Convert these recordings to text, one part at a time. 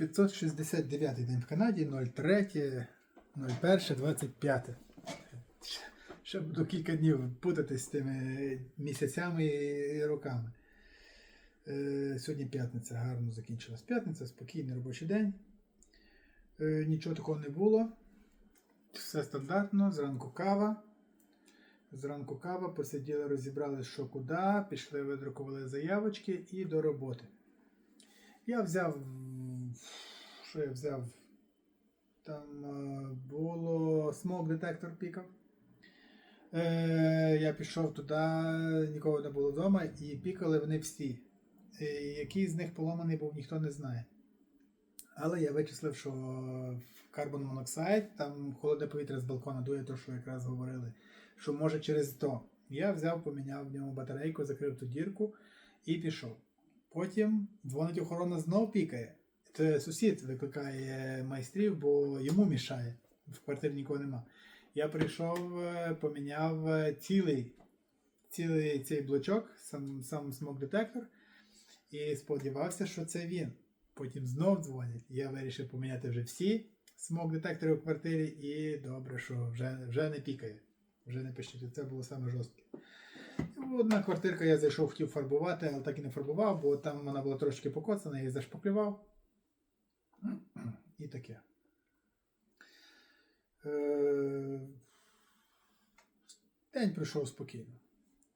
569 день в Канаді, 03, 01, 25. Ще буду кілька днів путатись з тими місяцями і роками. Е, Сьогодні п'ятниця, гарно закінчилась п'ятниця, спокійний робочий день. Е, Нічого такого не було. Все стандартно, зранку кава. Зранку кава, посиділи, розібрали, що куди, пішли, видрукували заявочки і до роботи. Я взяв. Що я взяв? Там е, було смок детектор пікав. Е, я пішов туди, нікого не було вдома, і пікали вони всі. Е, який з них поломаний був, ніхто не знає. Але я вичислив, що карбон моноксид, там холодне повітря з балкона дує, то, що якраз говорили, що може через то. Я взяв, поміняв в ньому батарейку, закрив ту дірку і пішов. Потім дзвонить охорона знов пікає. Це сусід викликає майстрів, бо йому мішає. В квартирі нікого нема. Я прийшов, е, поміняв е, цілий, цілий цей блочок, сам, сам смок-детектор, і сподівався, що це він. Потім знов дзвонять. Я вирішив поміняти вже всі смок-детектори в квартирі, і добре, що вже, вже не пікає. Вже не пищить. Це було саме жорстке. Одна квартирка я зайшов, хотів фарбувати, але так і не фарбував, бо там вона була трошки покоцана, я зашпаклював. І таке. Е, День пройшов спокійно.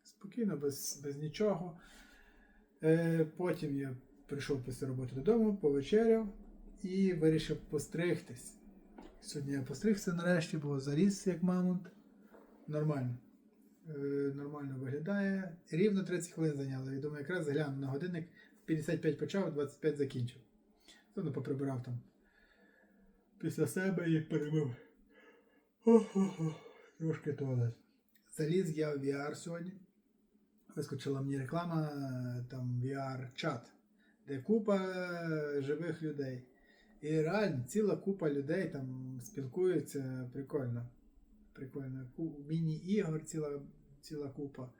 Спокійно, без, без нічого. Е, Потім я прийшов після роботи додому, повечеряв і вирішив постригтись. Сьогодні я постригся нарешті, бо заріс як мамонт. Нормально. Е, Нормально виглядає. Рівно 30 хвилин зайняло. Я думаю, якраз гляну на годинник. 55 почав, 25 закінчив. Ну, поприбирав там після себе і перемив. Трошки туалет. Заліз я в VR сьогодні. Вискочила мені реклама, там VR-чат, де купа живих людей. І реально ціла купа людей там спілкуються. Прикольно. Прикольно. Міні-ігор ціла, ціла купа.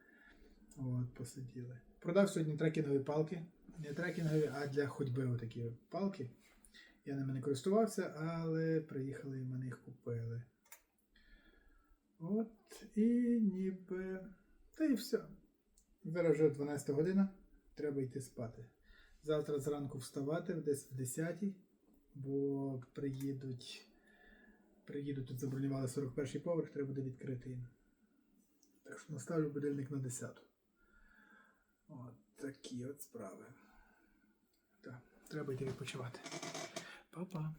От, посиділи. Продав сьогодні трекінгові палки. Не трекінгові, а для ходьби отакі палки. Я ними не користувався, але приїхали і мене їх купили. От і ніби. Та і все. Зараз вже 12 година, треба йти спати. Завтра зранку вставати десь в 10 бо приїдуть. Приїдуть тут забронювали 41 поверх, треба буде відкрити. Так що наставлю будильник на 10. От такі от справи. Так, треба йти відпочивати. Па-па.